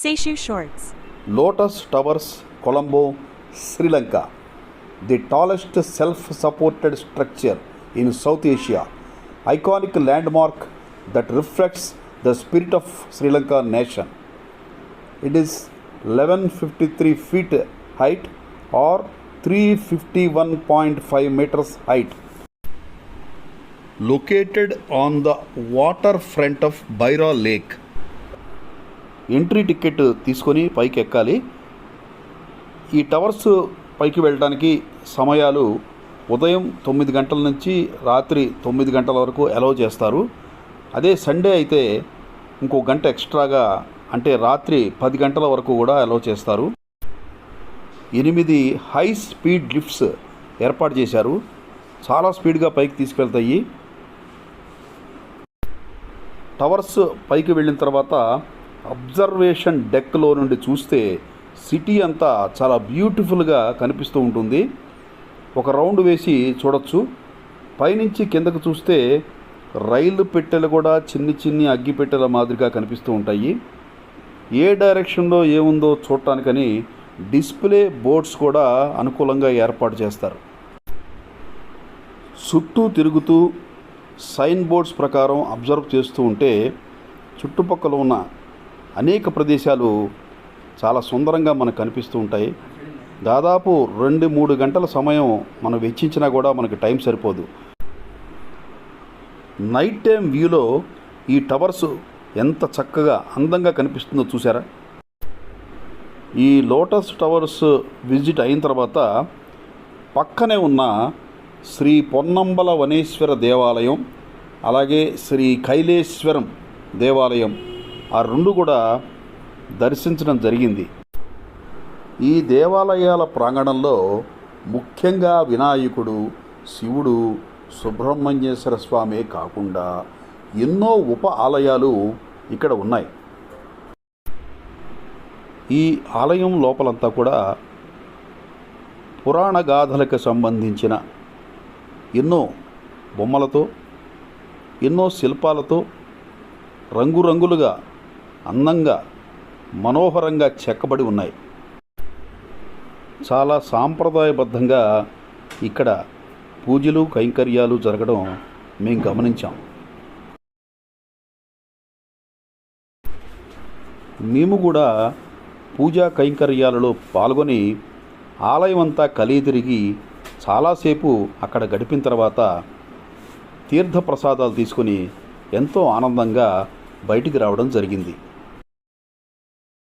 Seishu Shorts. Lotus Towers, Colombo, Sri Lanka. The tallest self supported structure in South Asia. Iconic landmark that reflects the spirit of Sri Lanka nation. It is 1153 feet height or 351.5 meters height. Located on the waterfront of Baira Lake. Entry ticket తీసుకొని పైకి ఎక్కాలి ఈ towers పైకి వెళ్ళడానికి సమయాలు ఉదయం తొమ్మిది గంటల నుంచి రాత్రి తొమ్మిది గంటల వరకు అలౌ చేస్తారు. అదే సండే అయితే ఇంకో గంట ఎక్స్ట్రాగా అంటే రాత్రి పది గంటల వరకు కూడా అలౌ చేస్తారు. ఎనిమిది హై స్పీడ్ లిఫ్ట్స్ ఏర్పాటు చేశారు. చాలా స్పీడ్గా పైకి తీసుకెళ్తాయి. టవర్స్ పైకి వెళ్ళిన తర్వాత అబ్జర్వేషన్ డెక్లో నుండి చూస్తే సిటీ అంతా చాలా బ్యూటిఫుల్గా కనిపిస్తూ ఉంటుంది. ఒక రౌండ్ వేసి చూడొచ్చు. పైనుంచి కిందకు చూస్తే రైలు పెట్టెలు కూడా చిన్ని చిన్ని అగ్గి పెట్టెల మాదిరిగా కనిపిస్తూ ఉంటాయి. ఏ డైరెక్షన్లో ఏముందో చూడటానికని డిస్ప్లే బోర్డ్స్ కూడా అనుకూలంగా ఏర్పాటు చేస్తారు. చుట్టూ తిరుగుతూ సైన్ బోర్డ్స్ ప్రకారం అబ్జర్వ్ చేస్తూ ఉంటే చుట్టుపక్కల ఉన్న అనేక ప్రదేశాలు చాలా సుందరంగా మనకు కనిపిస్తూ ఉంటాయి. దాదాపు రెండు మూడు గంటల సమయం మనం వెచ్చించినా కూడా మనకి టైం సరిపోదు. నైట్ టైం వ్యూలో ఈ టవర్స్ ఎంత చక్కగా అందంగా కనిపిస్తుందో చూసారా ఈ లోటస్ టవర్స్ విజిట్ అయిన తర్వాత పక్కనే ఉన్న శ్రీ పొన్నంబల వనేశ్వర దేవాలయం అలాగే శ్రీ కైలేశ్వరం దేవాలయం ఆ రెండు కూడా దర్శించడం జరిగింది. ఈ దేవాలయాల ప్రాంగణంలో ముఖ్యంగా వినాయకుడు శివుడు సుబ్రహ్మణ్యేశ్వర స్వామి కాకుండా ఎన్నో ఉప ఆలయాలు ఇక్కడ ఉన్నాయి. ఈ ఆలయం లోపలంతా కూడా పురాణ గాథలకు సంబంధించిన ఎన్నో బొమ్మలతో ఎన్నో శిల్పాలతో రంగురంగులుగా అందంగా మనోహరంగా చెక్కబడి ఉన్నాయి. చాలా సాంప్రదాయబద్ధంగా ఇక్కడ పూజలు కైంకర్యాలు జరగడం మేము గమనించాం. మేము కూడా పూజా కైంకర్యాలలో పాల్గొని ఆలయం అంతా కలిగి తిరిగి చాలాసేపు అక్కడ గడిపిన తర్వాత తీర్థ ప్రసాదాలు తీసుకొని ఎంతో ఆనందంగా బయటికి రావడం జరిగింది.